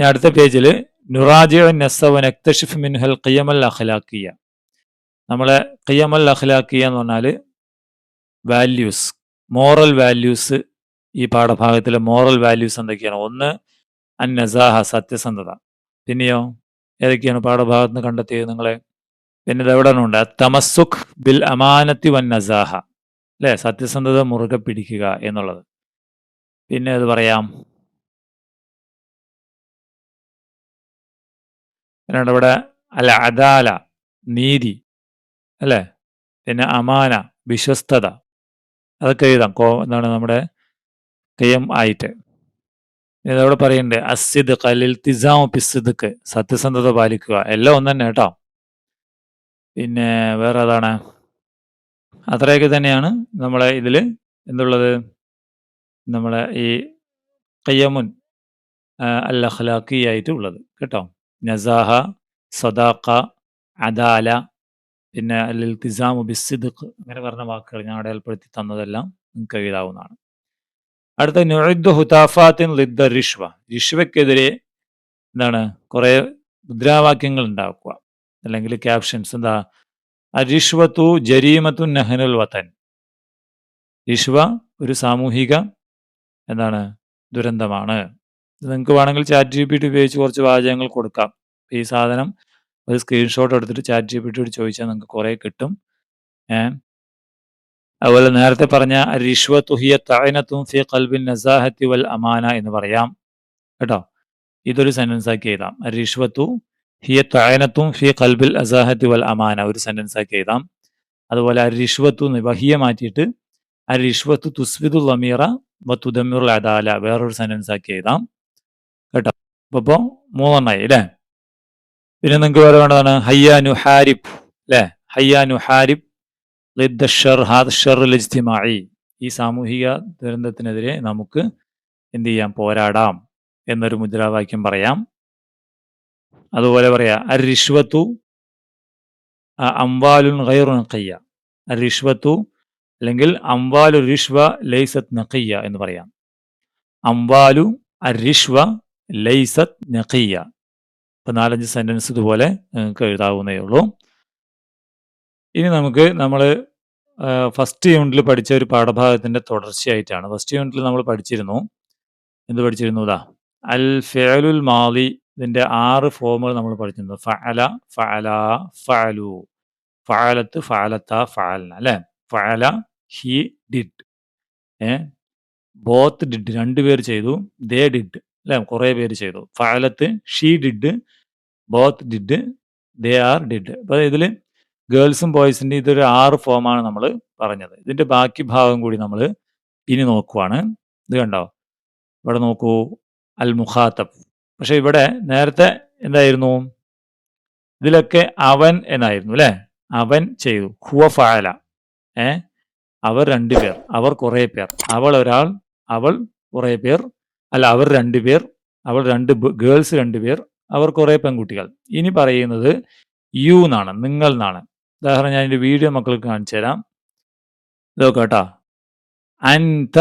ഇനി അടുത്ത പേജിൽ നുറാജിയ നസവൻ എക്തഷിഫ് മിൻഹൽ ഖിയമൽ അഖ്ലാഖിയ. നമ്മളെ ഖിയമൽ അഖിലാക്കിയ എന്ന് പറഞ്ഞാൽ വാല്യൂസ് മോറൽ വാല്യൂസ് ഈ പാഠഭാഗത്തിലെ മോറൽ വാല്യൂസ് എന്തൊക്കെയാണ്? ഒന്ന് അന്നസാഹ നസാഹ സത്യസന്ധത. പിന്നെയോ ഏതൊക്കെയാണ് പാഠഭാഗത്ത് നിന്ന് കണ്ടെത്തിയത് നിങ്ങളെ? പിന്നെ ഇത് എവിടെ ഉണ്ട്? തമസുഖ് ബിൽ അമാനത്തി വൻ നസാഹ. അല്ലേ? സത്യസന്ധത മുറുകെ പിടിക്കുക എന്നുള്ളത്. പിന്നെ അത് പറയാം പിന്നീട് ഇവിടെ അല്ല അദാല നീതി അല്ലേ? പിന്നെ അമാന വിശ്വസ്തത. അതൊക്കെ എഴുതാം. കോ എന്താണ് നമ്മുടെ കെയം ആയിട്ട്. ഇതവിടെ പറയണ്ടേ അസിദ് കലിൽ തിസാം പിസിദ്ക്ക് സത്യസന്ധത പാലിക്കുക. എല്ലാം ഒന്ന് തന്നെ കേട്ടോ. പിന്നെ വേറെ അതാണ് അത്രയൊക്കെ തന്നെയാണ് നമ്മളെ ഇതിൽ എന്തുള്ളത്? നമ്മളെ ഈ കയ്യമുൻ അൽ ആയിട്ട് ഉള്ളത് കേട്ടോ? നസാഹ സദാഖ അദാല പിന്നെ അൽ ഇൽത്തിസാമു ബിസിദ്ഖ് അങ്ങനെ പറഞ്ഞ വാക്കുകൾ ഞാൻ അടയാളപ്പെടുത്തി തന്നതെല്ലാം നിങ്ങൾക്ക് എഴുതാവുന്നതാണ്. അടുത്ത നുഅദ്ദു ഹുതാഫാത്തിൻ ലിദ്ദ റിഷ്വ. റിഷ്വയ്ക്കെതിരെ എന്താണ്? കുറേ മുദ്രാവാക്യങ്ങൾ ഉണ്ടാക്കുക. അല്ലെങ്കിൽ ക്യാപ്ഷൻസ് എന്താ? അരിഷ്വത്തു ജരീമത്തു നഹനുൽ വതൻ. റിഷ്വ ഒരു സാമൂഹിക എന്താണ്? ദുരന്തമാണ്. നിങ്ങൾക്ക് വേണമെങ്കിൽ ചാറ്റ് ജി പി ടി ഉപയോഗിച്ച് കുറച്ച് വാചകങ്ങൾ കൊടുക്കാം. ഈ സാധനം ഒരു സ്ക്രീൻഷോട്ട് എടുത്തിട്ട് ചാറ്റ് ജി പി ടിയോട് ചോദിച്ചാൽ നിങ്ങൾക്ക് കുറേ കിട്ടും. ഏഹ് അതുപോലെ നേരത്തെ പറഞ്ഞ റിഷ്വത്തുഹിയ തഅനത്തും ഫി ഖൽബിൻ നസാഹത്തി വൽ അമാന എന്ന് പറയാം. കേട്ടോ? ഇതൊരു സെന്റൻസ് ആക്കി എഴുതാം. റിഷ്വത്തു ഹിയ തഅനത്തും ഫി ഖൽബിൽ അസാഹത്തി വൽ അമാന ഒരു സെന്റൻസ് ആക്കി എഴുതാം. അതുപോലെ റിഷ്വത്തു വഹിയ മാറ്റിയിട്ട് റിഷ്വത്തു തുസ്വിദുൽ അമീറ വ തുദമ്മിറുൽ അദാല വേറൊരു സെന്റൻസ് ആക്കി എഴുതാം. കേട്ടോ. അപ്പോൾ മൂന്നെണ്ണായി അല്ലേ പിന്നെ നിങ്ങൾക്ക് വേറെ വേണ്ടതാണ്? ഹയ്യാനു ഹാരിഫ് അല്ലേ ഹയ്യാനു ഹാരിഫ് ഇജ്തിമായി ഈ സാമൂഹിക ദുരന്തത്തിനെതിരെ നമുക്ക് എന്ത് ചെയ്യാം? പോരാടാം എന്നൊരു മുദ്രാവാക്യം പറയാം. അതുപോലെ പറയാ അർ റിഷ്വത്തു അംവാലുൻ ഗൈറു നഖയ്യ. അർ റിഷ്വത്തു അല്ലെങ്കിൽ അംവാലു റിഷ്വ ലൈസത്ത് നഖയ്യ എന്ന് പറയാം. അംവാലു അർ ലൈസത്ത് നഖിയ. ഇപ്പം നാലഞ്ച് സെന്റൻസ് ഇതുപോലെ നിങ്ങൾക്ക് എഴുതാവുന്നേ ഉള്ളൂ. ഇനി നമുക്ക് നമ്മൾ ഫസ്റ്റ് യൂണിറ്റിൽ പഠിച്ച ഒരു പാഠഭാഗത്തിന്റെ തുടർച്ചയായിട്ടാണ്. ഫസ്റ്റ് യൂണിറ്റിൽ നമ്മൾ പഠിച്ചിരുന്നു. എന്ത് പഠിച്ചിരുന്നു? ഇതാ. അൽ ഫേലുൽ മാലി ഇതിന്റെ ആറ് ഫോമുകൾ നമ്മൾ പഠിച്ചിരുന്നു. ഫഅല ഫഅല ഫഅലു. ഫഅലത്ത് ഫഅലത്ത ഫഅലന അല്ലേ? ഫഅല ഹി ഡിഡ്. ഏ? Both did. രണ്ടുപേർ ചെയ്തു. They did. അല്ലേ? കുറേ പേര് ചെയ്തു. ഫലത്ത് she did both did they are did. അപ്പോൾ ഇതിൽ ഗേൾസും ബോയ്സിന്റെ ഇതൊരു ആറ് ഫോമാണ് നമ്മൾ പറഞ്ഞത്. ഇതിന്റെ ബാക്കി ഭാഗം കൂടി നമ്മൾ ഇനി നോക്കുവാണ്. ഇത് കണ്ടോ? ഇവിടെ നോക്കൂ അൽ മുഖാത്തബ് പക്ഷെ ഇവിടെ നേരത്തെ എന്തായിരുന്നു? ഇതിലൊക്കെ അവൻ എന്നായിരുന്നു അല്ലേ? അവൻ ചെയ്തു. ഹുവ ഫാല ഏ? അവർ രണ്ടുപേർ അവർ കുറേ പേർ. അവൾ ഒരാൾ അവൾ കുറേ പേർ അല്ല അവർ രണ്ടുപേർ അവർ രണ്ട് ഗേൾസ് രണ്ടുപേർ അവർ കുറേ പെൺകുട്ടികൾ. ഇനി പറയുന്നത് യു എന്നാണ് നിങ്ങൾ എന്നാണ് ഉദാഹരണം ഞാൻ എന്റെ വീഡിയോ മക്കൾക്ക് കാണിച്ചു തരാം. ഇതൊക്കെ കേട്ടോ. അൻത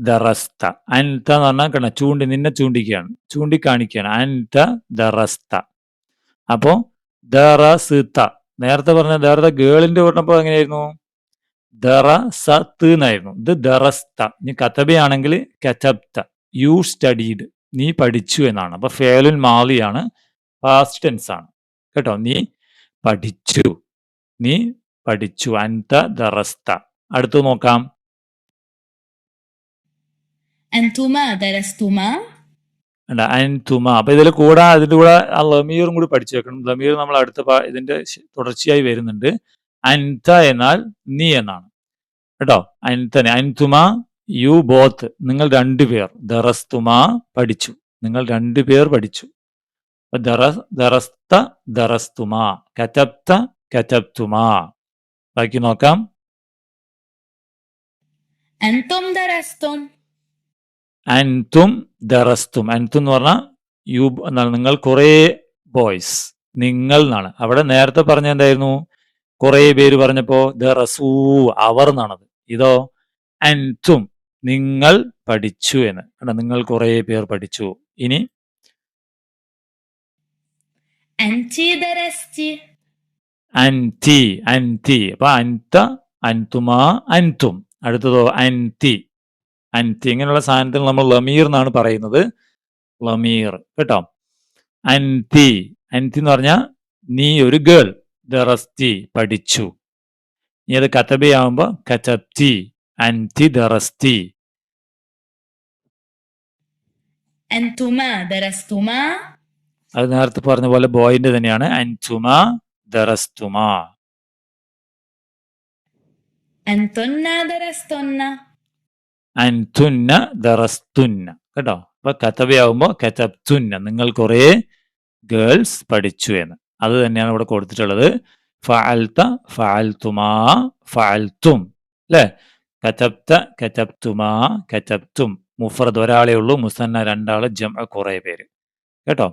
ദറസ്ത അൻത എന്ന് പറഞ്ഞാൽ കണ്ട ചൂണ്ടി നിന്നെ ചൂണ്ടിക്കുകയാണ് ചൂണ്ടിക്കാണിക്കുകയാണ് അൻത ദറസ്ത അപ്പോൾ ദറസ്ത നേരത്തെ പറഞ്ഞ നേരത്തെ ഗേളിന്റെ പറഞ്ഞപ്പോൾ എങ്ങനെയായിരുന്നു? ദറസത്ത് എന്നായിരുന്നു. ഇത് ദറസ്ത ഇനി കത്തബയാണെങ്കിൽ കച്ചബ്ത. യു സ്റ്റഡീഡ് നീ പഠിച്ചു എന്നാണ്. അപ്പൊ ഫേലുൽ മാലിയാണ് പാസ്റ്റ് ടെൻസ് ആണ്. കേട്ടോ? നീ പഠിച്ചു. നീ പഠിച്ചു. അൻത ദറസ്ത. അടുത്തു നോക്കാം. അപ്പൊ ഇതിൽ കൂടെ അതിന്റെ കൂടെ ലമീറും കൂടി പഠിച്ചു വെക്കണം. ലമീർ നമ്മൾ അടുത്ത ഇതിന്റെ തുടർച്ചയായി വരുന്നുണ്ട്. അൻത എന്നാൽ നീ എന്നാണ്. കേട്ടോ? അൻതനെ അൻതുമ യു ബോത്ത്. നിങ്ങൾ രണ്ടുപേർ ദറസ്തുമാ പഠിച്ചു. നിങ്ങൾ രണ്ടുപേർ പഠിച്ചു. ദറസ്തുമാ കറ്റപ്ത കറ്റപ്തുമാ. ബാക്കി നോക്കാം. അൻതും ദറസ്തും അൻതും ദറസ്തും അൻതും എന്ന് പറഞ്ഞാൽ യു എന്നാണ് നിങ്ങൾ കുറേ ബോയ്സ്. നിങ്ങൾ എന്നാണ്. അവിടെ നേരത്തെ പറഞ്ഞ എന്തായിരുന്നു? കുറേ പേര് പറഞ്ഞപ്പോ ദറസൂ അവർ എന്നാണത്. ഇതോ? അൻതും. നിങ്ങൾ പഠിച്ചു എന്ന്. കാരണം നിങ്ങൾ കുറെ പേർ പഠിച്ചു. ഇനി അൻതി അൻതി. അപ്പൊ അൻത അൻതുമാ അൻതും. അടുത്തതോ അൻതി. അൻതി. ഇങ്ങനെയുള്ള സാധനത്തിൽ നമ്മൾ ലമീർ എന്നാണ് പറയുന്നത്. ലമീർ. കേട്ടോ? അൻതി. അൻതി എന്ന് പറഞ്ഞാൽ നീ ഒരു ഗേൾ. ദറസ്തി പഠിച്ചു. ഇനി അത് കത്തബിയാവുമ്പോൾ കച്ചപ്തി അൻതി ദറസ്തി أنتما درستما അത് നേരത്തെ പറഞ്ഞ പോലെ ബോയിന്റെ തന്നെയാണ് അൻതുമ ദറസ്തുമ أنتن درستن അൻതുന്ന ദറസ്തുന്ന കേട്ടോ അപ്പൊ കത്തബയാവുമ്പോ കത്തബ്തുന്ന നിങ്ങൾ കുറെ ഗേൾസ് പഠിച്ചു എന്ന് അത് തന്നെയാണ് ഇവിടെ കൊടുത്തിട്ടുള്ളത് ഫഅൽത്ത ഫഅൽത്തുമാ ഫഅൽത്തും അല്ലേ കത്തബ്ത കതബ്തുമാ കതബ്തും മുഫറദ് ഒരാളേ ഉള്ളൂ മുസന്ന രണ്ടാൾ ജം കുറേ പേര്. കേട്ടോ?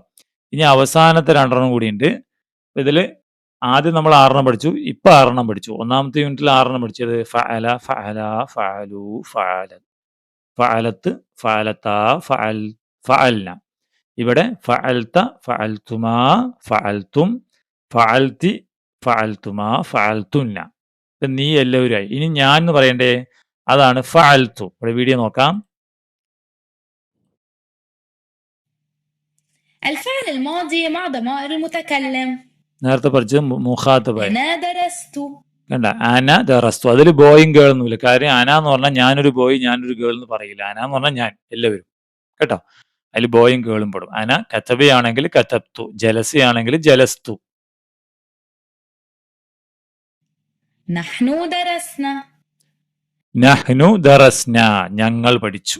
ഇനി അവസാനത്തെ രണ്ടെണ്ണം കൂടിയുണ്ട് ഇതിൽ ആദ്യം നമ്മൾ ആറെണ്ണം പഠിച്ചു ഇപ്പൊ ആറെണ്ണം പഠിച്ചു. ഒന്നാമത്തെ യൂണിറ്റിൽ ആറെണ്ണം പഠിച്ചത് ഫഅല ഫഅല ഫഅലു ഫഅല. ഫഅലത്ത് ഫഅലത്ത ഫഅൽ ഫഅൽന. ഇവിടെ ഫഅൽത്ത ഫഅൽത്തുമാ ഫഅൽത്തും ഫഅൽത്തി ഫഅൽത്തുമാ ഫഅൽത്തുന്ന ഇപ്പൊ നീ എല്ലാവരുമായി ഇനി ഞാൻ എന്ന് പറയണ്ടേ? അതാണ് ഫഅൽത്തു ഇവിടെ വീഡിയോ നോക്കാം الفعل الماضي مع ضمائر المتكلم നേരത്തെ പഠിച്ചത് മു- മുഖാത്തബായി أنا درست കണ്ട അന ദറസ്തു അതിൽ ബോയും ഗേൾ ഒന്നുമില്ല കാര്യം അന എന്ന് പറഞ്ഞാൽ ഞാനൊരു ബോയ് ഞാനൊരു ഗേൾ എന്ന് പറയില്ല അന എന്ന് പറഞ്ഞാൽ ഞാൻ എല്ലാവരും കേട്ടോ അതിൽ ബോയും ഗേളും പെടും അന കത്തബയാണെങ്കിൽ കത്തബ്തു ജലസയാണെങ്കിൽ ജലസ്തു نحن درسنا നഹ്നു ദറസ്ന. ഞങ്ങൾ പഠിച്ചു.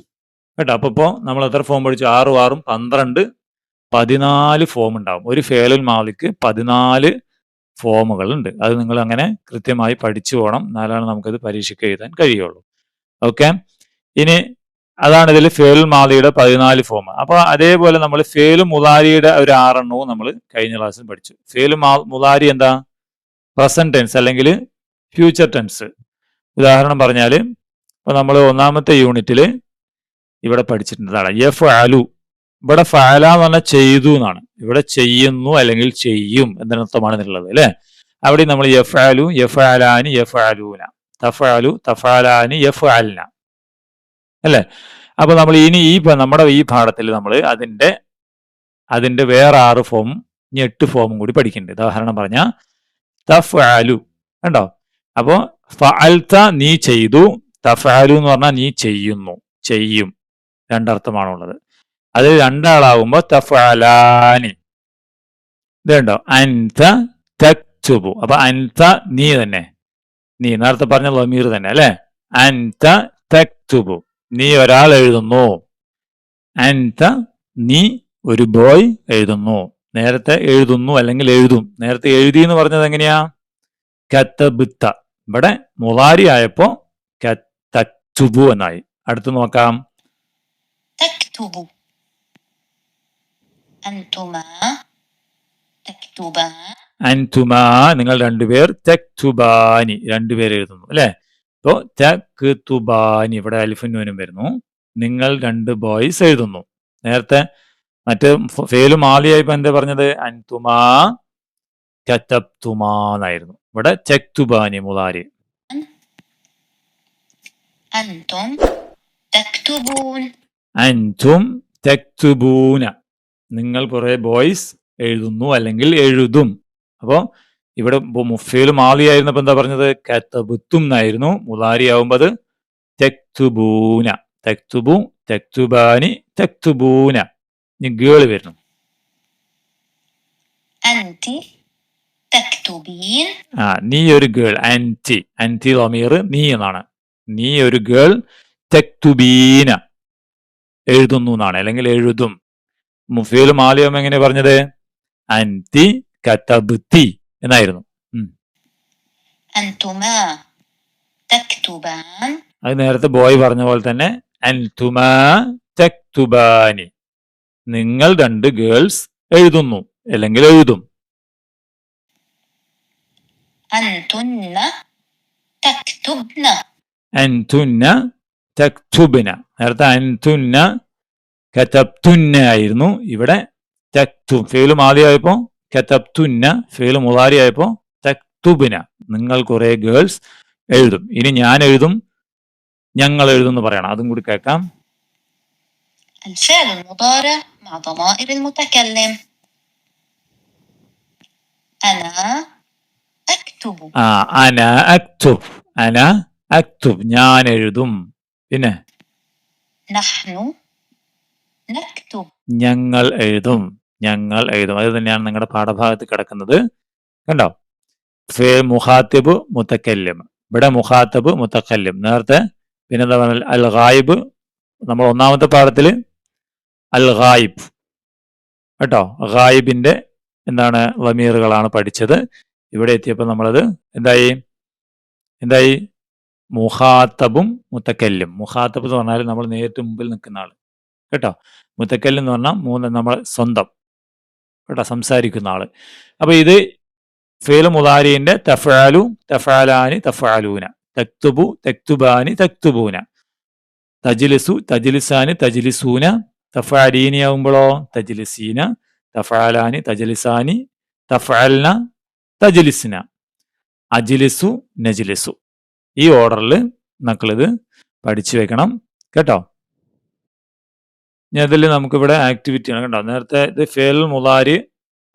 കേട്ടോ? അപ്പൊ ഇപ്പോ നമ്മൾ എത്ര ഫോം പഠിച്ചു? ആറും ആറും പന്ത്രണ്ട് പതിനാല് ഫോം ഉണ്ടാവും. ഒരു ഫേലുൽ മാലിക്ക് പതിനാല് ഫോമുകളുണ്ട് അത് നിങ്ങൾ അങ്ങനെ കൃത്യമായി പഠിച്ചു പോകണം എന്നാലാണ് നമുക്കത് പരീക്ഷയ്ക്ക് എഴുതാൻ കഴിയുള്ളൂ. ഓക്കെ? ഇനി അതാണ് ഇതിൽ ഫേലുൽ മാലിയുടെ പതിനാല് ഫോം അപ്പോൾ അതേപോലെ നമ്മൾ ഫേലു മുതാരിയുടെ ഒരു ആറെണ്ണവും നമ്മൾ കഴിഞ്ഞ ക്ലാസ്സിൽ പഠിച്ചു. ഫേലു മാ മുലാരി എന്താ? പ്രസന്റ് ടെൻസ് അല്ലെങ്കിൽ ഫ്യൂച്ചർ ടെൻസ് ഉദാഹരണം പറഞ്ഞാൽ ഇപ്പൊ നമ്മൾ ഒന്നാമത്തെ യൂണിറ്റിൽ ഇവിടെ പഠിച്ചിട്ടുള്ളതാണ്. എഫ് ആലു ഇവിടെ ഫാല എന്ന് പറഞ്ഞാൽ ചെയ്തു എന്നാണ്. ഇവിടെ ചെയ്യുന്നു അല്ലെങ്കിൽ ചെയ്യും എന്നർത്ഥമാണ് ഇതിലുള്ളത് അല്ലേ? അവിടെ നമ്മൾ എഫ് ആലു എഫ് ആലാനി എഫ് അലൂന. തഫാലു തഫാലാനി എഫ് ആലിന അല്ലെ? അപ്പൊ നമ്മൾ ഇനി ഈ നമ്മുടെ ഈ പാഠത്തിൽ നമ്മൾ അതിന്റെ അതിന്റെ വേറെ ആറ് ഫോം ഇനി എട്ട് ഫോമും കൂടി പഠിക്കുന്നുണ്ട്. ഉദാഹരണം പറഞ്ഞ ആലു കണ്ടോ? അപ്പോ ഫഅൽത്ത നീ ചെയ്തു തഫാലു എന്ന് പറഞ്ഞാൽ നീ ചെയ്യുന്നു ചെയ്യും. രണ്ടർത്ഥമാണുള്ളത്. അത് രണ്ടാളാവുമ്പോ തഫാലാനി ഇതുണ്ടോ അൻത തക്തുബു. അപ്പൊ അൻത നീ തന്നെ. നീ നേരത്തെ പറഞ്ഞ ലമീർ തന്നെ അല്ലെ? അൻത തക്തുബു. നീ ഒരാൾ എഴുതുന്നു. അൻത നീ ഒരു ബോയ് എഴുതുന്നു. നേരത്തെ എഴുതുന്നു അല്ലെങ്കിൽ എഴുതും. നേരത്തെ എഴുതി എന്ന് പറഞ്ഞത് എങ്ങനെയാ? കത്തബിത്ത ഇവിടെ മുതാരി ആയപ്പോ തക്തുബു എന്നായി. അടുത്ത് നോക്കാം. അൻതുമാ. അൻതുമാ. നിങ്ങൾ രണ്ടുപേർ തെക്തുബാനി. രണ്ടുപേർ എഴുതുന്നു അല്ലെ? ഇപ്പോ തെക്തുബാനി. ഇവിടെ അലിഫിനൂനും വരുന്നു. നിങ്ങൾ രണ്ട് ബോയ്സ് എഴുതുന്നു. നേരത്തെ മറ്റേ ഫേലും ആലിയായി എന്താ പറഞ്ഞത്? അൻതുമാ കത്തപ്തുമാന്നായിരുന്നു ഇവിടെ തെക്തുബാനി മുലാരി അൻതും നിങ്ങൾ കുറെ ബോയ്സ് എഴുതുന്നു അല്ലെങ്കിൽ എഴുതും. അപ്പോൾ ഇവിടെ ഇപ്പോൾ മുഫേലും ആളിയായിരുന്നപ്പോൾ എന്താ പറഞ്ഞത്? കത്തബുത്തും എന്നായിരുന്നു. മുലാരി ആവുമ്പോൾ തെക്തുബൂന. തെക്തുബു തെക്തുബാനി തെക്തുബൂന. ഇനി ഗേൾ വരുന്നു. ആ നീ ഒരു ഗേൾ ആന്റി ആന്റി റമീർ നീ എന്നാണ്. നീ ഒരു ഗേൾ തെക്തുബീന. എഴുതുന്നു എന്നാണ് അല്ലെങ്കിൽ എഴുതും. മുഫീൽ മാലിയം എങ്ങനെ പറഞ്ഞത്? അൻതി കത്തബുത്തി എന്നായിരുന്നു. അത് നേരത്തെ ബോയ് പറഞ്ഞ പോലെ തന്നെ നിങ്ങൾ രണ്ട് ഗേൾസ് എഴുതുന്നു അല്ലെങ്കിൽ എഴുതും. أنتن تكتبن അൻതുന്ന തക്തുബിന നേരത്തെ അൻതുന്ന കതബ്തുന്ന ആയിരുന്നു ഇവിടെ തക്തു ഫേലും ആദ്യമായപ്പോ കതബ്തുന്ന ഫേൽ മുതാരി ആയപ്പോ തക്തുബിന നിങ്ങൾ കുറെ ഗേൾസ് എഴുതും ഇനി ഞാൻ എഴുതും ഞങ്ങൾ എഴുതും എന്ന് പറയണം അതും കൂടി കേൾക്കാം الفعل المضارع مع ضمائر المتكلم أنا أكتب അന അക്തുബ് അന ഞാൻ എഴുതും. പിന്നെ? ഞങ്ങൾ എഴുതും ഞങ്ങൾ എഴുതും. അത് തന്നെയാണ് നിങ്ങളുടെ പാഠഭാഗത്ത് കിടക്കുന്നത്. കണ്ടോ? ഫേ മുഹാത്തിബ് മുത്തക്കല്യം ഇവിടെ മുഹാത്തബ് മുത്തക്കല്യം നേരത്തെ പിന്നെ എന്താ പറഞ്ഞാൽ അൽ ഗായിബ് നമ്മൾ ഒന്നാമത്തെ പാഠത്തിൽ അൽ ഗായിബ് കേട്ടോ? ഗായിബിന്റെ എന്താണ് വമീറുകളാണ് പഠിച്ചത്. ഇവിടെ എത്തിയപ്പോൾ നമ്മളത് എന്തായി? എന്തായി? മുഹാത്തബും മുത്തക്കല്ലും. മുഹാത്തബ് എന്ന് പറഞ്ഞാൽ നമ്മൾ നേരിട്ട് മുമ്പിൽ നിൽക്കുന്ന ആൾ കേട്ടോ? മുത്തക്കല്ല് എന്ന് പറഞ്ഞാൽ മൂന്ന് നമ്മൾ സ്വന്തം. കേട്ടോ? സംസാരിക്കുന്ന ആൾ അപ്പോൾ ഇത് ഫേൽ മുതാരിന്റെ തഫാലു തഫാലാനി തഫാലൂന തക്തുബു തക്തുബാനി തക്തുബൂന. തജിലിസു തജിലിസാനി തജിലിസൂന. തഫാലീനി ആവുമ്പോഴോ തജിലിസീന. തഫാലാനി തജിലിസാനി. തഫാൽന തജിലിസ്ന. അജിലിസു നജിലിസു. ഈ ഓർഡറിൽ മക്കളിത് പഠിച്ചു വെക്കണം. കേട്ടോ? ഇനി അതിൽ നമുക്കിവിടെ ആക്ടിവിറ്റി ആണ് കണ്ടോ? നേരത്തെ ഇത് ഫേൽ മുലാരി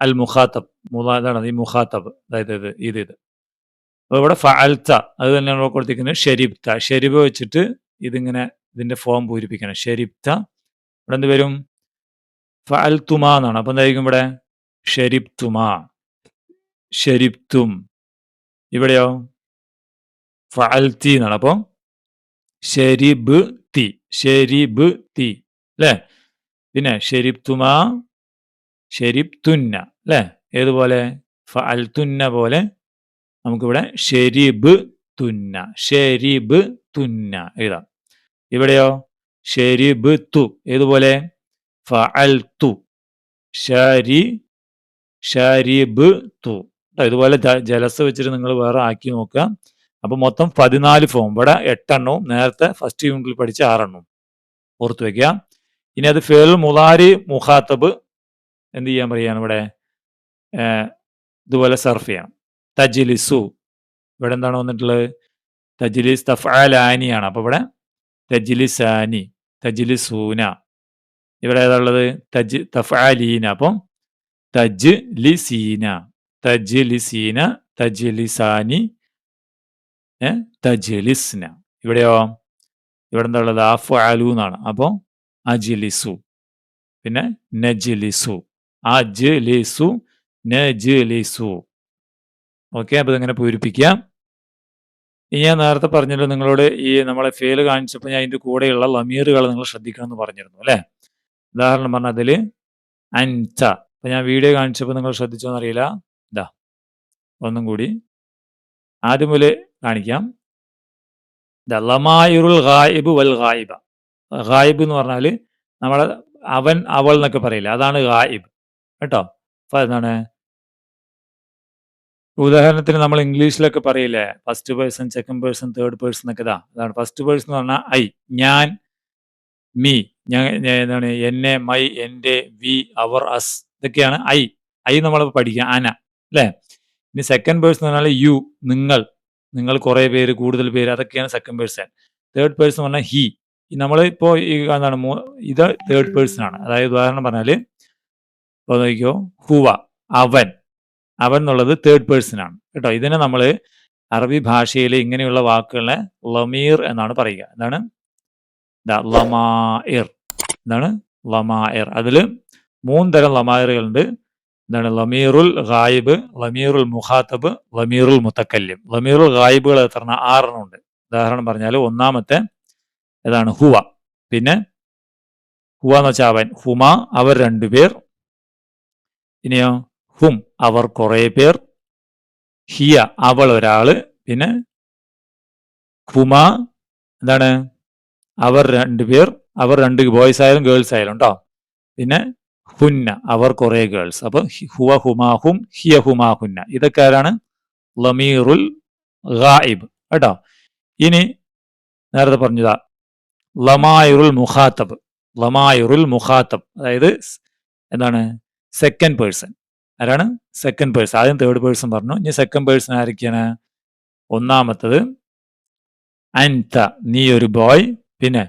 അൽ മുഖാത്തബ്. മുലാദാണ് ഈ മുഖാത്തബ്. അതായത് ഇത് ഇത് ഇത്. അപ്പോൾ ഇവിടെ ഫഅൽത്ത അത് തന്നെയാണ് ഇവിടെ കൊടുത്തിരിക്കുന്നത് ഷെരിബ്ത. ഷെരിബ് വെച്ചിട്ട് ഇതിങ്ങനെ ഇതിന്റെ ഫോം പൂരിപ്പിക്കണം. ഷെരിബ്ത. ഇവിടെ എന്ത് വരും? ഫഅൽത്തുമ എന്നാണ്. അപ്പൊ എന്തായിരിക്കും ഇവിടെ? ഷെരിബ്തുമ. ഷെരിബ്തും ഇവിടെയോ? ഫഅൽത്തി എന്നാണ്. അപ്പോൾ ഷെരിബ് തി ഷെരിബ് തി അല്ലേ പിന്നെ ഷെരിബ്തുമ ഷെരിബ്തുന്ന അല്ലേ ഏതുപോലെ? ഫഅൽത്തുന്ന പോലെ നമുക്കിവിടെ ഷെരിബ് തുന്ന ഷെരിബ് തുന്ന എഴുതാം. ഇവിടെയോ? ഷെരിബ് തു ഏതുപോലെ? ഫഅൽതു ഷരി ഷരിബ് തു ട്ടോ, ഇതുപോലെ ജലസ് വെച്ചിട്ട് നിങ്ങൾ വേറെ ആക്കി നോക്കുക. അപ്പോൾ മൊത്തം പതിനാല് ഫോം ഇവിടെ എട്ടെണ്ണവും നേരത്തെ ഫസ്റ്റ് യൂണിറ്റിൽ പഠിച്ച ആറെണ്ണവും. ഓർത്ത് വയ്ക്കുക ഇനി അത് ഫേൽ മുതാരി മുഖാത്തബ് എന്ത് ചെയ്യാൻ പറയുകയാണ് ഇവിടെ? ഇതുപോലെ സർഫ് ചെയ്യണം. തജിലിസു. ഇവിടെ എന്താണ് വന്നിട്ടുള്ളത്? തജിലിസ് തഫാലാനിയാണ് അപ്പോൾ ഇവിടെ തജിലിസാനി തജിലിസൂന. ഇവിടെ ഏതാ ഉള്ളത്? തജ് തഫാലീന അപ്പം തജ് ലിസീന തജ് തജ്ലിസാനി തജ് തജ്ലിസ്ന ഇവിടെയോ? ഇവിടെ എന്താ ഉള്ളത്? ആലു എന്നാണ്. അപ്പോൾ അജിലിസു. പിന്നെ നജിലിസു. അജിലിസു നജിലിസു. ഓക്കെ അപ്പോൾ ഇതിങ്ങനെ പൂരിപ്പിക്കാം ഇനി ഞാൻ നേരത്തെ പറഞ്ഞല്ലോ നിങ്ങളോട് ഈ നമ്മളെ ഫെയിൽ കാണിച്ചപ്പോൾ ഞാൻ അതിന്റെ കൂടെയുള്ള ലമീറുകൾ നിങ്ങൾ ശ്രദ്ധിക്കണം എന്ന് പറഞ്ഞിരുന്നു അല്ലേ? ഉദാഹരണം പറഞ്ഞാൽ അതിൽ അൻച അപ്പം ഞാൻ വീഡിയോ കാണിച്ചപ്പോൾ നിങ്ങൾ ശ്രദ്ധിച്ചോ എന്നറിയില്ല ഒന്നും കൂടി ആദ്യം മുതൽ കാണിക്കാം. ദ ഖായിബ് വൽ ഗായിബ. ഗായിബ് എന്ന് പറഞ്ഞാൽ നമ്മൾ അവൻ അവൾ എന്നൊക്കെ പറയില്ല അതാണ് ഗായിബ്. കേട്ടോ? അപ്പൊ എന്താണ്? ഉദാഹരണത്തിന് നമ്മൾ ഇംഗ്ലീഷിലൊക്കെ പറയില്ലേ first person second person third person ഒക്കെ ഇതാ. അതാണ് ഫസ്റ്റ് പേഴ്സൺ എന്ന് പറഞ്ഞാൽ ഐ ഞാൻ മീ ഞാൻ എന്താണ് എന്നെ മൈ എന്റെ വി അവർ അസ് ഇതൊക്കെയാണ് ഐ. ഐ നമ്മൾ പഠിക്കുക അന അല്ലേ? ഇനി സെക്കൻഡ് പേഴ്സൺ എന്ന് പറഞ്ഞാൽ യു നിങ്ങൾ നിങ്ങൾ കുറേ പേര് കൂടുതൽ പേര് അതൊക്കെയാണ് സെക്കൻഡ് പേഴ്സൺ തേർഡ് പേഴ്സൺ പറഞ്ഞാൽ ഹി നമ്മൾ ഇപ്പോൾ ഈ എന്താണ് ഇത് തേർഡ് പേഴ്സൺ ആണ്. അതായത് ഉദാഹരണം പറഞ്ഞാൽ ഇപ്പോൾ നോക്കിയോ ഹുവ അവൻ. അവൻ എന്നുള്ളത് തേർഡ് പേഴ്സൺ ആണ്. കേട്ടോ ഇതിനെ നമ്മൾ അറബി ഭാഷയിൽ ഇങ്ങനെയുള്ള വാക്കുകളെ ലമീർ എന്നാണ് പറയുക. എന്താണ്? ലമാർ എന്താണ്? ലമാഇർ. അതിൽ മൂന്ന് തരം ലമായറുകളുണ്ട് എന്താണ്? ലമീറുൽ ഗായിബ് ലമീറുൽ മുഖാത്തബ് ലമീറുൽ മുത്തക്കല്യം ലമീറുൽ ഗായിബുകൾ എത്ര ആറെണ്ണം ഉണ്ട്. ഉദാഹരണം പറഞ്ഞാൽ ഒന്നാമത്തെ ഏതാണ്? ഹുവ. പിന്നെ ഹുവ എന്ന് വെച്ചാൽ അവൻ. ഹുമ അവർ രണ്ടുപേർ ഇനിയോ ഹും അവർ കുറെ പേർ. ഹിയ അവൾ ഒരാൾ പിന്നെ ഹുമ എന്താണ്? അവർ രണ്ടുപേർ അവർ രണ്ട് ബോയ്സ് ആയാലും ഗേൾസ് ആയാലും കേട്ടോ പിന്നെ ഹുന്ന അവർ കുറെ ഗേൾസ്. അപ്പൊ ഹുവ ഹുമാഹും ഹിയ ഹുമാ ഹുന്ന ഇതൊക്കെ ആരാണ്? ലമീറുൽ ഗായിബ്. കേട്ടോ? ഇനി നേരത്തെ പറഞ്ഞതാ ലമായുറുൽ മുഖാത്തബ്. ലമായുറുൽ മുഖാത്തബ്. അതായത് എന്താണ്? സെക്കൻഡ് പേഴ്സൺ ആരാണ്? സെക്കൻഡ് പേഴ്സൺ ആദ്യം തേർഡ് പേഴ്സൺ പറഞ്ഞു. ഇനി സെക്കൻഡ് പേഴ്സൺ ആരൊക്കെയാണ്? ഒന്നാമത്തത് അൻത. നീ ഒരു ബോയ് പിന്നെ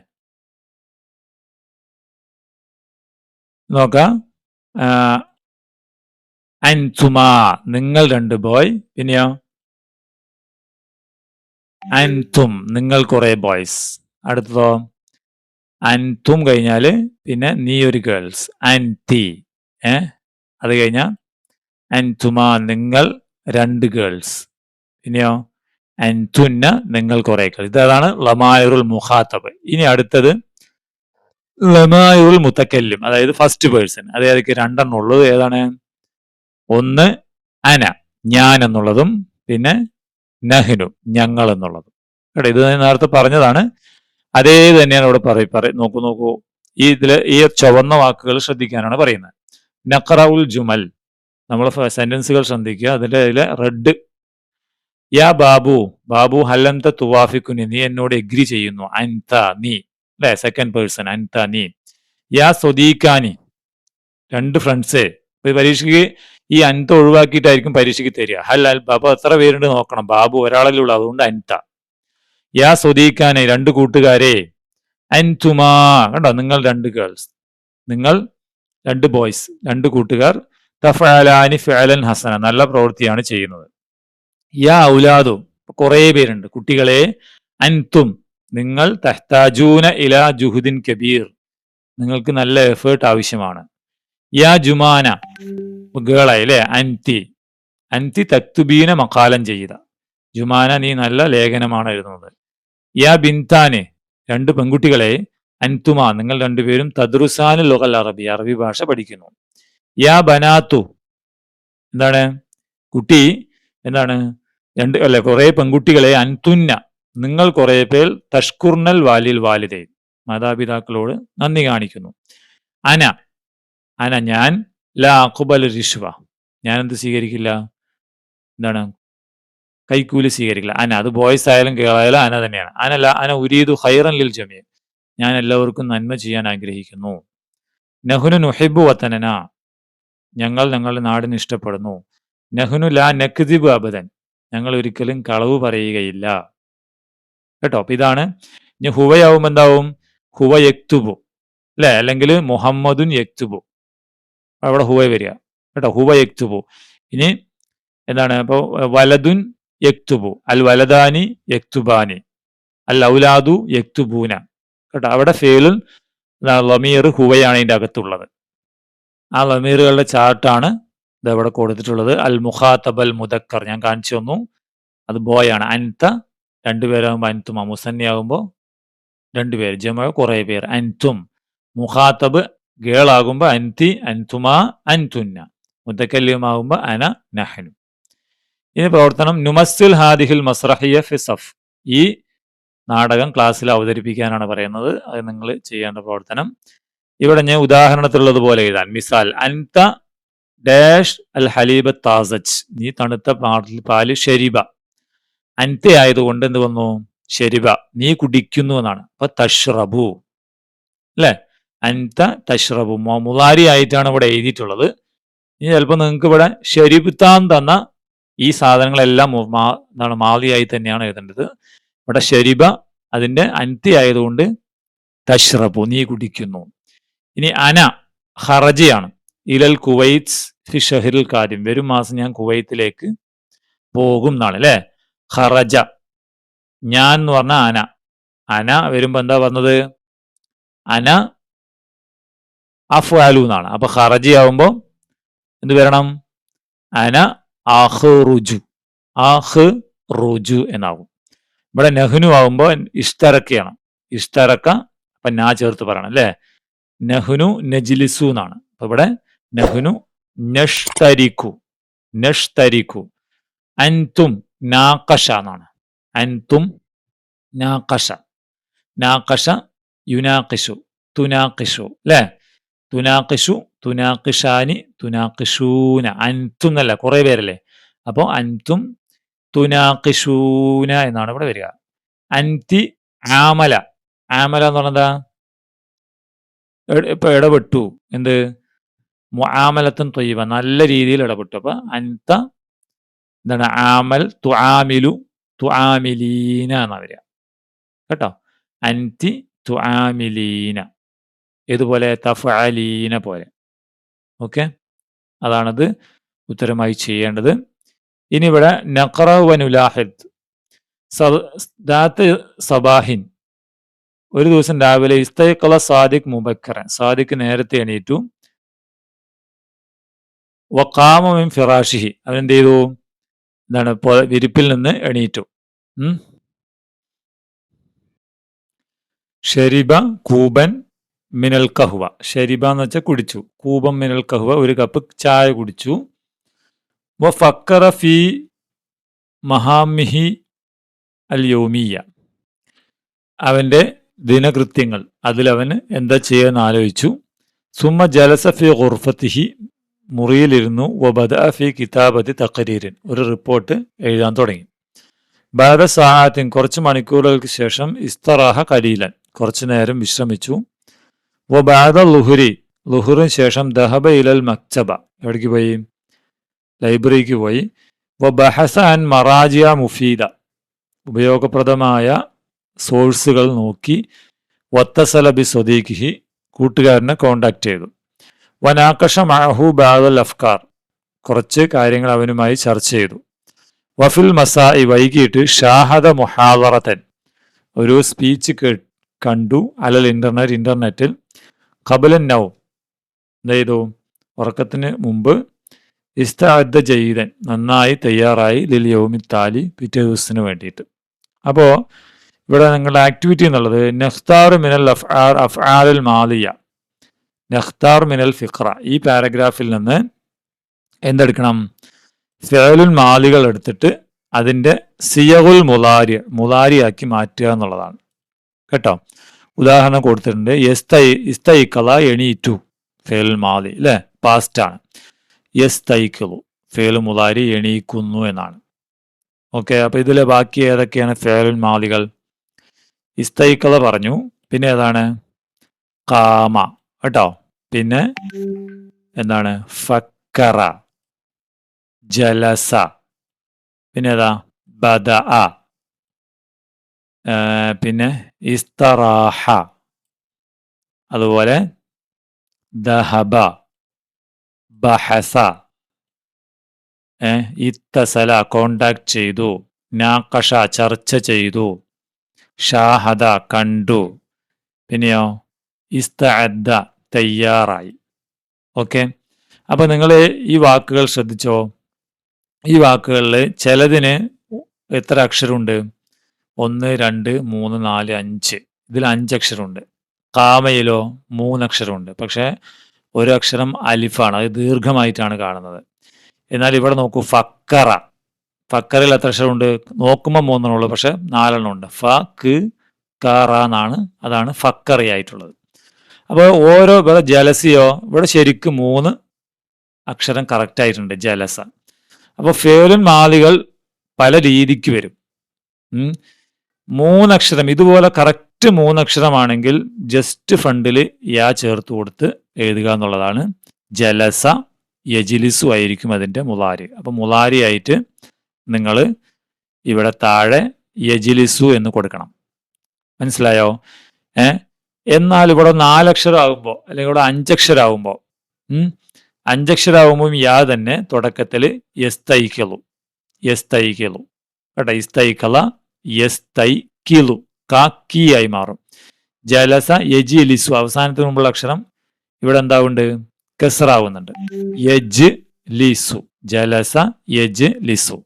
നോക്കാം. അൻസുമാ നിങ്ങൾ രണ്ട് ബോയ് പിന്നെയോ? അൻതും നിങ്ങൾ കുറെ ബോയ്സ് അടുത്തതോ? അൻതും കഴിഞ്ഞാൽ പിന്നെ നീ ഒരു ഗേൾസ് അൻതി ഏ? അത് കഴിഞ്ഞാൽ അൻതുമാ നിങ്ങൾ രണ്ട് ഗേൾസ് പിന്നെയോ? അൻതുന്ന നിങ്ങൾ കുറെ ഗേൾസ് ഇതാണ് ലമായുറുൽ മുഹാത്തബ് ഇനി അടുത്തത്. ലമായുൽ മുത്തക്കല്ലും അതായത് ഫസ്റ്റ് പേഴ്സൺ അതായത് രണ്ടെണ്ണം ഉള്ളത്. ഏതാണ്? ഒന്ന് അന ഞാൻ എന്നുള്ളതും പിന്നെ നഹ്നു ഞങ്ങൾ എന്നുള്ളതും. കേട്ടോ ഇത് നേരത്തെ പറഞ്ഞതാണ്. അതേ തന്നെയാണ് ഇവിടെ പറയും പറ നോക്കൂ നോക്കൂ. ഈ ഇതിൽ ഈ ചുവന്ന വാക്കുകൾ ശ്രദ്ധിക്കാനാണ് പറയുന്നത്. നഖറഉൽ ജുമൽ. നമ്മൾ സെന്റൻസുകൾ ശ്രദ്ധിക്കുക. അതിന്റെ അതിലെ റെഡ്. യാ ബാബു ബാബു ഹല്ലന്ത തുവാഫിക്കുനി നീ എന്നോട് എഗ്രി ചെയ്യുന്നു. അൻത നീ. അല്ലെ സെക്കൻഡ് പേഴ്സൺ അൻതാനി. യാ സ്വദീഖാനി. രണ്ട് ഫ്രണ്ട്സ് പരീക്ഷയ്ക്ക് ഈ അൻത ഒഴിവാക്കിയിട്ടായിരിക്കും പരീക്ഷയ്ക്ക് തരിക. ഹൽ അൽ ബാബു എത്ര പേരുണ്ട് നോക്കണം. ബാബു ഒരാളല്ലേ ഉള്ളൂ അതുകൊണ്ട് അൻത. യാ സ്വദീഖാനെ രണ്ട് കൂട്ടുകാരെ. അൻതുമാ. കണ്ടോ? നിങ്ങൾ രണ്ട് ഗേൾസ് നിങ്ങൾ രണ്ട് ബോയ്സ് രണ്ട് കൂട്ടുകാർ. തഫാലാനി ഫാലൻ ഹസന. നല്ല പ്രവൃത്തിയാണ് ചെയ്യുന്നത്. യാ ഔലാദും. കുറേ പേരുണ്ട്. കുട്ടികളെ അൻതും. നിങ്ങൾ തഹ്താജൂന ഇല ജുഹുദിൻ കബീർ. നിങ്ങൾക്ക് നല്ല എഫേർട്ട് ആവശ്യമാണ്. യാ ജുമാന ഗേളായി അല്ലേ? അൻതി. അൻതി തക്തുബീന മക്കാലം ചെയ്ത. ജുമാന നീ നല്ല ലേഖനമാണ് എഴുതുന്നത്. യാ ബിൻതാനെ രണ്ട് പെൺകുട്ടികളെ അൻതുമ നിങ്ങൾ രണ്ടുപേരും തദ്രുസാൻ ലുഹൽ അറബി അറബി ഭാഷ പഠിക്കുന്നു. യാ ബനാത്തു എന്താണ്? കുട്ടി എന്താണ്? രണ്ട് അല്ലെ? കുറേ പെൺകുട്ടികളെ അൻതുന്ന നിങ്ങൾ കുറെ പേർ തഷ്കുർണൽ വാലിൽ വാലിദേ മാതാപിതാക്കളോട് നന്ദി കാണിക്കുന്നു. അന അന ഞാൻ ലാ അഖുബൽ റിഷ്വ. ഞാൻ എന്ത് സ്വീകരിക്കില്ല? എന്താണ്? കൈക്കൂലി സ്വീകരിക്കില്ല. അന അത് ബോയ്സ് ആയാലും കേളായാലും അന തന്നെയാണ്. അനല്ല അന ഉരീദു ഹൈറൻ ലിൽ ജമീൻ ഞാൻ എല്ലാവർക്കും നന്മ ചെയ്യാൻ ആഗ്രഹിക്കുന്നു. നഹുനു നുഹിബു വത്തനന ഞങ്ങൾ ഞങ്ങളുടെ നാടിന് ഇഷ്ടപ്പെടുന്നു. നഹുനു ലാ നക്ദിബ് അബദൻ. ഞങ്ങൾ ഒരിക്കലും കളവ് പറയുകയില്ല. കേട്ടോ. അപ്പൊ ഇതാണ് ഇനി ഹുവയാവും എന്താവും? ഹുവ യക്തുബു അല്ലെ? അല്ലെങ്കിൽ മുഹമ്മദുൻ യക്തുബു. അവിടെ ഹുവ വരിക. കേട്ടോ ഹുവ യക്തുബു ഇനി എന്താണ്? അപ്പോൾ വലതുൻ യക്തുബു. അൽ വലദാനി യക്തുബാനി. അൽ ഔലാദു യക്തുബൂന. കേട്ടോ അവിടെ ഫേലുൽ ലമീർ ഹുവയാണ് ഇതിന്റെ അകത്തുള്ളത്. ആ ലമീറുകളുടെ ചാർട്ടാണ് ഇത് അവിടെ കൊടുത്തിട്ടുള്ളത്. അൽ മുഖാത്തബൽ മുദക്കർ. ഞാൻ കാണിച്ചു തന്നു. അത് ബോയാണ്. അൻത രണ്ടുപേരാകുമ്പോൾ അൻതും അമുസന്നയാകുമ്പോൾ രണ്ടുപേര്. ജമ കുറേ പേർ അൻതും. മുഖാത്തബ് ഗേൾ ആകുമ്പോൾ അൻതി അൻതുമാ അൻതുന്ന. മുത്തക്കല്യമാകുമ്പോൾ അന നഹനു. ഇനി പ്രവർത്തനം നുമസ്സുൽ ഹാദിഹിൽ മസ്രഹിയ ഫിസഫ് ഈ നാടകം ക്ലാസ്സിൽ അവതരിപ്പിക്കാനാണ് പറയുന്നത്. അത് നിങ്ങൾ ചെയ്യേണ്ട പ്രവർത്തനം. ഇവിടെ ഞാൻ ഉദാഹരണത്തിലുള്ളതുപോലെ എഴുതാൻ മിസാൽ അൻത ഡാഷ് അൽ ഹലീബ താസജ്. നീ തണുത്ത പാലിൽ പാൽ ഷെരിബ. അൻത ആയതുകൊണ്ട് എന്ത് വന്നു? ശരിവ നീ കുടിക്കുന്നു എന്നാണ്. അപ്പൊ തഷ്റബു അല്ലെ? അൻത തഷ്റബു മുലാരി ആയിട്ടാണ് ഇവിടെ എഴുതിയിട്ടുള്ളത്. ഇനി ചിലപ്പോൾ നിങ്ങൾക്ക് ഇവിടെ ഷെരിബുത്താൻ തന്ന ഈ സാധനങ്ങളെല്ലാം എന്താണ് മാലിയായി തന്നെയാണ് എഴുതേണ്ടത്. ഇവിടെ ഷെരിബ അതിന്റെ അൻതി ആയതുകൊണ്ട് തഷ്റബു നീ കുടിക്കുന്നു. ഇനി അന ഹറജയാണ്. ഇലൽ കുവൈറ്റ്സ് ഫി ഷഹിറുൽ കാര്യം. വരും മാസം ഞാൻ കുവൈത്തിലേക്ക് പോകും എന്നാണ് അല്ലേ? ഹറജ ഞാൻ എന്ന് പറഞ്ഞ അന. അന വരുമ്പോ എന്താ പറഞ്ഞത്? അന അഫ്വാലു എന്നാണ്. അപ്പൊ ഹറജി ആവുമ്പോ എന്ത് വരണം? അന ആഹ് റുജു ആഹ് റുജു എന്നാവും ഇവിടെ നെഹ്നു ആവുമ്പോ ഇഷ്തറക്കയാണ് ഇഷ്തറക്ക അപ്പൊ ഞാൻ ചേർത്ത് പറയണം അല്ലേ? നെഹ്നു നജിലിസു എന്നാണ്. അപ്പൊ ഇവിടെ നെഹ്നു നഷ്തരിക്കു. നഷ്തരിക്കു. അൻതും നാക്കഷ എന്നാണ്. അൻതും നാക്കഷ നാക്കഷ യുനാക്കിഷു തുനാക്കിഷു അല്ലേ? തുനാക്കിഷു തുനാക്കിഷാനി തുനാക്കിഷൂന അൻതും എന്നല്ല കുറെ പേരല്ലേ? അപ്പോൾ അൻതും തുനാക്കിഷൂന എന്നാണ് ഇവിടെ വരിക. അൻതി ആമല. ആമല എന്ന് പറഞ്ഞാ എട- ഇപ്പൊ ഇടപെട്ടു. എന്ത്? ആമലത്തും തൊയ്യബ നല്ല രീതിയിൽ ഇടപെട്ടു. അപ്പൊ അൻത എന്താണ്? ആമൽ തുആമിലു തുആമിലീന എന്ന വരിക. കേട്ടോ? അൻതി തുആമിലീന. ഇതുപോലെ തഫഅലീന പോലെ. ഓക്കെ? അതാണത് ഉത്തരമായി ചെയ്യേണ്ടത്. ഇനി ഇവിടെ നഖറ വനുലാഹിദ് സബാഹിൻ. ഒരു ദിവസം രാവിലെ ഇസ്തൈക്കള സാദിഖ് മുബക്കറൻ. സാദിഖ് നേരത്തെ എണീറ്റു. വക്കാമിൻ ഫിറാഷിഹി. അവൻ എന്ത് ചെയ്തു എന്താണ് വിരിപ്പിൽ നിന്ന് എണീറ്റു. ഷെരിബ കൂബൻ മിനൽ കഹുവ. ഷെരിബ എന്ന് വെച്ചാൽ കുടിച്ചു. കൂബം മിനൽ കഹുവ ഒരു കപ്പ് ചായ കുടിച്ചു. വ ഫക്കറ മഹാമിഹി അൽ യോമിയ അവന്റെ ദിനകൃത്യങ്ങൾ. അതിലവന് എന്താ ചെയ്യാന്ന് ആലോചിച്ചു. സുമ ജലസഫി ഖുർഫത്തിഹി മുറിയിലിരുന്നു. വബദ ഫി കിതാബത്തി തക്കരീരിൻ ഒരു റിപ്പോർട്ട് എഴുതാൻ തുടങ്ങി. ബാദ സാഹാത്തിൻ കുറച്ച് മണിക്കൂറുകൾക്ക് ശേഷം ഇസ്തറാഹ കലീലൻ. കുറച്ചു നേരം വിശ്രമിച്ചു. വ ബാദ ലുഹുരി. ലുഹുറിന് ശേഷം ദഹബ ഇലൽ മക്ചബ എവിടേക്ക് പോയി? ലൈബ്രറിക്ക് പോയി. വബഹസ ബഹസ അൻ മറാജിയ മുഫീദ. ഉപയോഗപ്രദമായ സോഴ്സുകൾ നോക്കി. വത്തസല ബി സ്വദീഖിഹി. കൂട്ടുകാരനെ കോണ്ടാക്ട് ചെയ്തു. വനാക്കഷ മഹു ബാദൽ അഫ്കാർ. കുറച്ച് കാര്യങ്ങൾ അവനുമായി ചർച്ച ചെയ്തു. വഫിൽ മസായി വൈകിട്ട് ഷാഹദ മുഹാദറത്തൻ ഒരു സ്പീച്ച് കണ്ടു. അലൽ ഇന്റർനെറ്റ് ഇന്റർനെറ്റിൽ കബലൻ നൗ. എന്തെയ്തു? ഉറക്കത്തിന് മുമ്പ് ഇസ്താദ് ജയ്തൻ നന്നായി തയ്യാറായി ലിൽ യൗമി താലി പിറ്റേ ദിവസത്തിന് വേണ്ടിയിട്ട്. അപ്പോൾ ഇവിടെ നിങ്ങളുടെ ആക്ടിവിറ്റി എന്നുള്ളത് നഫ്താർ മിനൽ അഫ് ആർ അഫ്ആർ അഫ്ആലുൽ മാലിയ. നെഖ്താർ മിനൽ ഫിഖ്ര ഈ പാരഗ്രാഫിൽ നിന്ന് എന്തെടുക്കണം? ഫേലുൽ മാലികൾ എടുത്തിട്ട് അതിന്റെ സിയഹുൽ മുലാരി മുലാരിയാക്കി മാറ്റുക എന്നുള്ളതാണ്. കേട്ടോ? ഉദാഹരണം കൊടുത്തിട്ടുണ്ട്. എസ്തൈ ഇസ്തൈക്കല എണീറ്റു ഫേലുൽ മാലി അല്ലേ? പാസ്റ്റ് ആണ്. എസ്തൈക്കലു ഫേലു മുലാരി എണീക്കുന്നു എന്നാണ്. ഓക്കെ അപ്പോൾ ഇതിലെ ബാക്കി ഏതൊക്കെയാണ് ഫേലുൽ മാലികൾ? ഇസ്തൈക്കല പറഞ്ഞു പിന്നെ ഏതാണ്? കാമ. കേട്ടോ? പിന്നെ എന്താണ്? ഫക്കറ ജലസ. പിന്നെ ഏതാ? ബദ പിന്നെ ഇസ്തറാഹ. അതുപോലെ ദഹബ ബഹസ. ഇത്തസല കോണ്ടാക്ട് ചെയ്തു. നാക്കഷ ചർച്ച ചെയ്തു. ഷാഹദ കണ്ടു. പിന്നെയോ? ഇസ്തഅദ്ദ തയ്യാറായി. ഓക്കെ? അപ്പൊ നിങ്ങൾ ഈ വാക്കുകൾ ശ്രദ്ധിച്ചോ? ഈ വാക്കുകളിൽ ചിലതിന് എത്ര അക്ഷരമുണ്ട്? ഒന്ന് രണ്ട് മൂന്ന് നാല് അഞ്ച്. ഇതിൽ അഞ്ച് അക്ഷരമുണ്ട്. കാമയിലോ മൂന്നക്ഷരമുണ്ട് പക്ഷേ ഒരു അക്ഷരം അലിഫാണ്. അത് ദീർഘമായിട്ടാണ് കാണുന്നത്. എന്നാൽ ഇവിടെ നോക്കൂ ഫക്കറ. ഫക്കറിൽ എത്ര അക്ഷരമുണ്ട്? നോക്കുമ്പോൾ മൂന്നെണ്ണുള്ളൂ പക്ഷേ നാലെണ്ണം ഉണ്ട്. ഫ ക് കറ എന്നാണ്. അതാണ് ഫക്കറി ആയിട്ടുള്ളത് അപ്പോൾ ഓരോ ഇവിടെ ജലസിയോ ഇവിടെ ശരിക്കും മൂന്ന് അക്ഷരം കറക്റ്റ് ആയിട്ടുണ്ട് ജലസ. അപ്പോൾ ഫേലും മാലികൾ പല രീതിക്ക് വരും. മൂന്നക്ഷരം ഇതുപോലെ കറക്റ്റ് മൂന്നക്ഷരമാണെങ്കിൽ ജസ്റ്റ് ഫണ്ടിൽ യാ ചേർത്ത് കൊടുത്ത് എഴുതുക എന്നുള്ളതാണ്. ജലസ യജിലിസു ആയിരിക്കും അതിന്റെ മുളാരി. അപ്പോൾ മുളാരി ആയിട്ട് നിങ്ങൾ ഇവിടെ താഴെ യജിലിസു എന്ന് കൊടുക്കണം. മനസ്സിലായോ? ഏ? എന്നാൽ ഇവിടെ നാലക്ഷരം ആകുമ്പോൾ അല്ലെങ്കിൽ ഇവിടെ അഞ്ചക്ഷരാകുമ്പോൾ അഞ്ചക്ഷരാകുമ്പോൾ യാ തന്നെ തുടക്കത്തിൽ യസ്തൈക്കലു യസ്തൈക്കലു കേട്ടോ ഇസ്തൈക്കല യസ്തൈക്കിലു ആയി മാറും. ജലസ യജി ലിസു അവസാനത്തിന് മുമ്പുള്ള അക്ഷരം ഇവിടെ എന്താവുണ്ട് കെസറാവുന്നുണ്ട് യജ് ലിസു ജലസ യജ് ലിസു.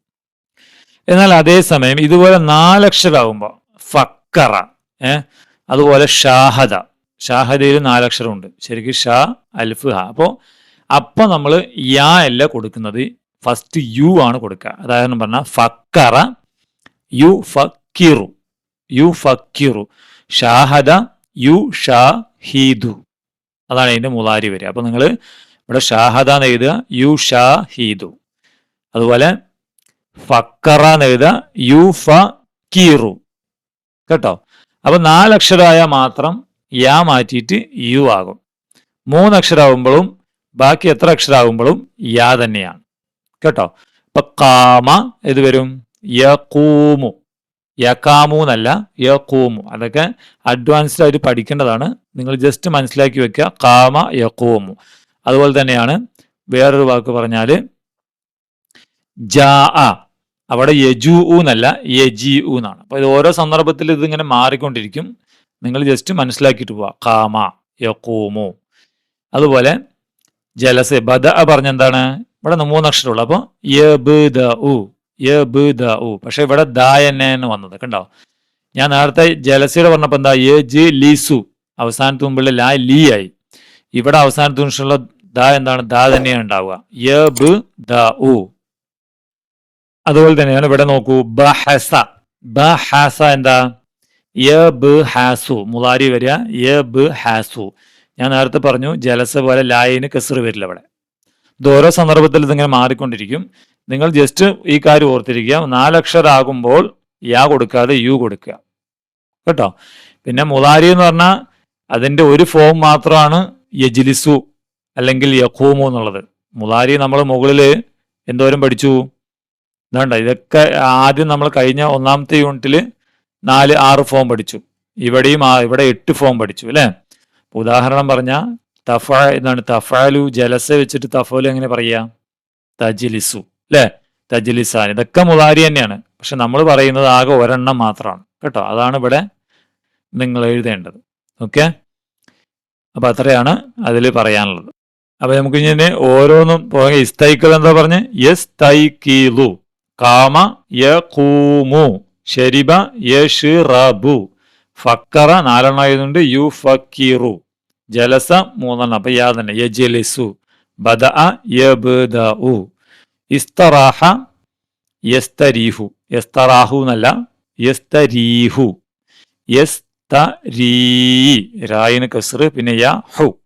എന്നാൽ അതേസമയം ഇതുപോലെ നാലക്ഷരാകുമ്പോൾ ഫക്കറ ഏ അതുപോലെ ഷാഹദ. ഷാഹദയിൽ നാലക്ഷരമുണ്ട്. ശരിക്കും ഷാ അൽഫ് ഹ. അപ്പോൾ അപ്പം നമ്മൾ യാ അല്ല കൊടുക്കുന്നത്. ഫസ്റ്റ് യു ആണ് കൊടുക്കുക. അതായത് പറഞ്ഞാൽ ഫക്കറ യു ഫക്കിറു. യു ഫക്കിറു. ഷാഹദ യു ഷാ ഹീദു അതാണ് അതിന്റെ മുലാരി വരിക. അപ്പൊ നിങ്ങൾ ഇവിടെ ഷാഹദ എന്ന് എഴുതുക യു ഷാ ഹീദു അതുപോലെ ഫക്കറ എന്ന് എഴുതുക യു ഫ കീറു. കേട്ടോ? അപ്പൊ നാലക്ഷരമായ മാത്രം യാ മാറ്റിയിട്ട് യു ആകും. മൂന്നക്ഷരാകുമ്പോഴും ബാക്കി എത്ര അക്ഷരാകുമ്പോഴും യാ തന്നെയാണ്. കേട്ടോ? ഇപ്പൊ കാമ ഇത് വരും? യക്കൂമു യക്കാമു എന്നല്ല യക്കൂമു അതൊക്കെ അഡ്വാൻസ്ഡ് ആയിട്ട് പഠിക്കേണ്ടതാണ്. നിങ്ങൾ ജസ്റ്റ് മനസ്സിലാക്കി വെക്കുക. കാമ യക്കൂമു അതുപോലെ തന്നെയാണ് വേറൊരു വാക്ക് പറഞ്ഞാൽ ജാ അവിടെ യജു എന്നല്ല യജി എന്നാണ്. അപ്പൊ ഇത് ഓരോ സന്ദർഭത്തിൽ ഇതിങ്ങനെ മാറിക്കൊണ്ടിരിക്കും. നിങ്ങൾ ജസ്റ്റ് മനസ്സിലാക്കിയിട്ട് പോവാ. കാമ യക്കൂമു അതുപോലെ ജലസ ബദ പറഞ്ഞ എന്താണ്? ഇവിടെ മൂന്ന് അപ്പൊ അപ്പോൾ പക്ഷെ ഇവിടെ ദ വന്നത് കണ്ടോ? ഞാൻ നേരത്തെ ജലസയുടെ പറഞ്ഞപ്പോൾ എന്താ? യ ജി ലീസു അവസാനത്ത് മുമ്പുള്ള ലാ ലീ ആയി. ഇവിടെ അവസാനത്ത് ദ എന്താണ്? ദ തന്നെയാണ് ഉണ്ടാവുക. അതുപോലെ തന്നെയാണ് ഇവിടെ നോക്കൂ. ബഹസ. ബഹസ എന്താ? യ യബ് ഹാസു മുലാരി വരിക. യ യബ് ഹാസു ഞാൻ നേരത്തെ പറഞ്ഞു ജലസ പോലെ ലായിന് കെസർ വരില്ല ഇവിടെ. ഇത് ഓരോ സന്ദർഭത്തിൽ ഇതിങ്ങനെ മാറിക്കൊണ്ടിരിക്കും. നിങ്ങൾ ജസ്റ്റ് ഈ കാര്യം ഓർത്തിരിക്കുക. നാലക്ഷരാകുമ്പോൾ യാ കൊടുക്കാതെ യു കൊടുക്കുക. കേട്ടോ? പിന്നെ മുലാരി എന്ന് പറഞ്ഞാൽ അതിന്റെ ഒരു ഫോം മാത്രമാണ് യജിലിസു അല്ലെങ്കിൽ യഖൂമു എന്നുള്ളത്. മുലാരി നമ്മൾ മുകളിൽ എന്തോരം പഠിച്ചു? ഇതാണ്ട? ഇതൊക്കെ ആദ്യം നമ്മൾ കഴിഞ്ഞ ഒന്നാമത്തെ യൂണിറ്റിൽ നാല് ആറ് ഫോം പഠിച്ചു. ഇവിടെയും ഇവിടെ എട്ട് ഫോം പഠിച്ചു അല്ലേ? ഉദാഹരണം പറഞ്ഞ തഫ എന്താണ്? തഫാലു ജലസ വെച്ചിട്ട് തഫോലു എങ്ങനെ പറയാ തജിലിസു അല്ലേ? തജിലിസാൻ. ഇതൊക്കെ മുതാരി തന്നെയാണ്. പക്ഷെ നമ്മൾ പറയുന്നത് ആകെ ഒരെണ്ണം മാത്രമാണ് കേട്ടോ? അതാണ് ഇവിടെ നിങ്ങൾ എഴുതേണ്ടത്. ഓക്കെ? അപ്പൊ അത്രയാണ് അതിൽ പറയാനുള്ളത്. അപ്പൊ നമുക്ക് ഇനി ഓരോന്നും ഇസ്തൈക്കൽ എന്താ പറഞ്ഞ്? യസ് തൈക്കീലു കാമ യഖൂമു ഷരിബ യഷിറബു. ഫക്കറ നാലെണ്ണം ആയതുകൊണ്ട് യു ഫക്കീറു. ജലസ മൂന്നെണ്ണം അപ്പൊ യാ തന്നെ യജലിസു. ബദ യബ്ദഉ. ഇസ്തറാഹ യസ്തരീഹു. യസ്തറാഹു എന്നല്ല യസ്തരീഹു. യസ്തരീ രായിന് കസ്റ് പിന്നെ യ ഹു.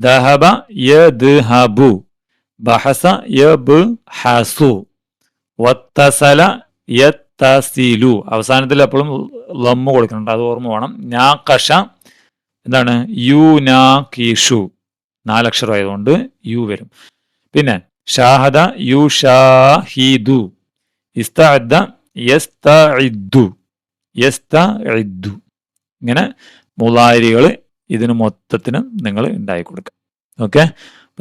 ദഹബ യദ്ഹബു. ബഹസ യബ്ഹസു. വത്തസല യത്തസിലു. അവസാനത്തിൽ എപ്പോഴും ലമ്മ കൊടുക്കുന്നുണ്ട്. അത് ഓർമ്മ വേണം. ഞാക്കഷ എന്താണ്? യു നാ കീഷു നാലക്ഷരം ആയതുകൊണ്ട് യു വരും. പിന്നെ ഷാഹദ യു ഷാഹിദു ഇസ്തഅദ്ദ യസ്തഇദ്ദു. ഇങ്ങനെ മുലാരികൾ ഇതിന് മൊത്തത്തിന് നിങ്ങൾ ഉണ്ടായി കൊടുക്കുക ഓക്കെ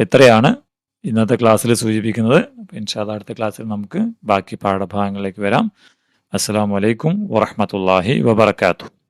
ഇത്രയാണ് ഇന്നത്തെ ക്ലാസ്സിൽ സൂചിപ്പിക്കുന്നത്. ഇൻഷാദ് അടുത്ത ക്ലാസ്സിൽ നമുക്ക് ബാക്കി പാഠഭാഗങ്ങളിലേക്ക് വരാം. അസ്സാം വലൈക്കും വറഹമത്തല്ലാഹി വബർക്കാത്തു